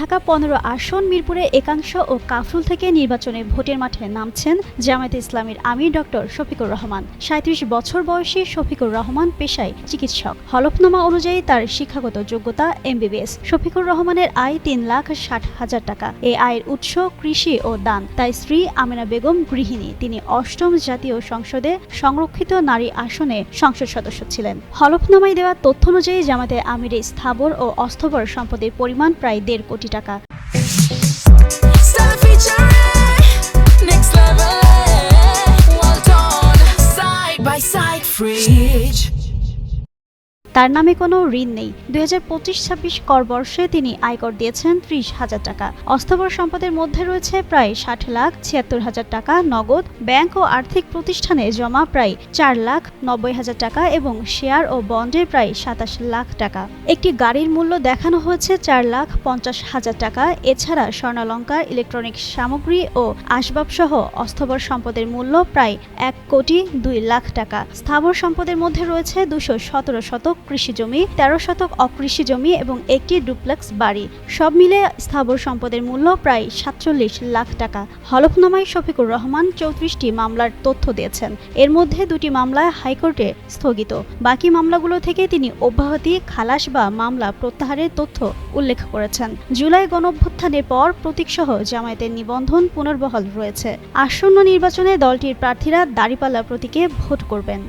ঢাকা পনেরো আসন, মিরপুরে একাংশ ও কাফরুল থেকে নির্বাচনে ভোটের মাঠে নামছেন জামায়াতে ইসলামীর আমির ডক্টর শফিকুর রহমান। সাঁত্রিশ বছর বয়সী শফিকুর রহমান পেশায় চিকিৎসক। হলফনামা অনুযায়ী তার শিক্ষাগত যোগ্যতা এমবিবিএস। শফিকুর রহমানের আয় তিন লাখ ষাট হাজার টাকা। এই আয়ের উৎস কৃষি ও দান। তাই স্ত্রী আমিনা বেগম গৃহিণী। তিনি অষ্টম জাতীয় সংসদে সংরক্ষিত নারী আসনে সংসদ সদস্য ছিলেন। হলফনামায় দেওয়া তথ্য অনুযায়ী জামাতে আমিরের স্থাবর ও অস্থবর সম্পদের পরিমাণ প্রায় দেড় কোটি টাকা next level. Well done, side by side, fridge. তার নামে কোনো ঋণ নেই। দুই হাজার পঁচিশ ছাব্বিশ কর বর্ষে তিনি আয়কর দিয়েছেন ত্রিশ হাজার টাকা। অস্থাবর সম্পদের মধ্যে রয়েছে প্রায় ষাট লাখ ছিয়াত্তর হাজার টাকা নগদ, ব্যাংক ও আর্থিক প্রতিষ্ঠানে জমা প্রায় চার লাখ নব্বই হাজার টাকা এবং শেয়ার ও বন্ডে প্রায় সাতাশ লাখ টাকা। একটি গাড়ির মূল্য দেখানো হয়েছে চার লাখ পঞ্চাশ হাজার টাকা। এছাড়া স্বর্ণালঙ্কার ইলেকট্রনিক সামগ্রী ও আসবাবসহ অস্থাবর সম্পদের মূল্য প্রায় এক কোটি দুই লাখ টাকা। স্থাবর সম্পদের মধ্যে রয়েছে দুশো সতেরো শতক কৃষি জমি, তেরো শতক অকৃষি জমি এবং একটি ডুপ্লেক্স বাড়ি। সব মিলে স্থাবর সম্পদের মূল্য প্রায় সাতচল্লিশ লাখ টাকা। হলফনামায় শফিকুর রহমান চৌত্রিশটি মামলার তথ্য দিয়েছেন। এর মধ্যে দুটি মামলায় হাইকোর্টে স্থগিত। বাকি মামলাগুলো থেকে তিনি অব্যাহতি, খালাস বা মামলা প্রত্যাহারের তথ্য উল্লেখ করেছেন। জুলাই গণঅভ্যুত্থানের পর প্রতীকসহ জামায়াতের নিবন্ধন পুনর্বহাল রয়েছে। আসন্ন নির্বাচনে দলটির প্রার্থীরা দাঁড়িপাল্লা প্রতীকে ভোট করবেন।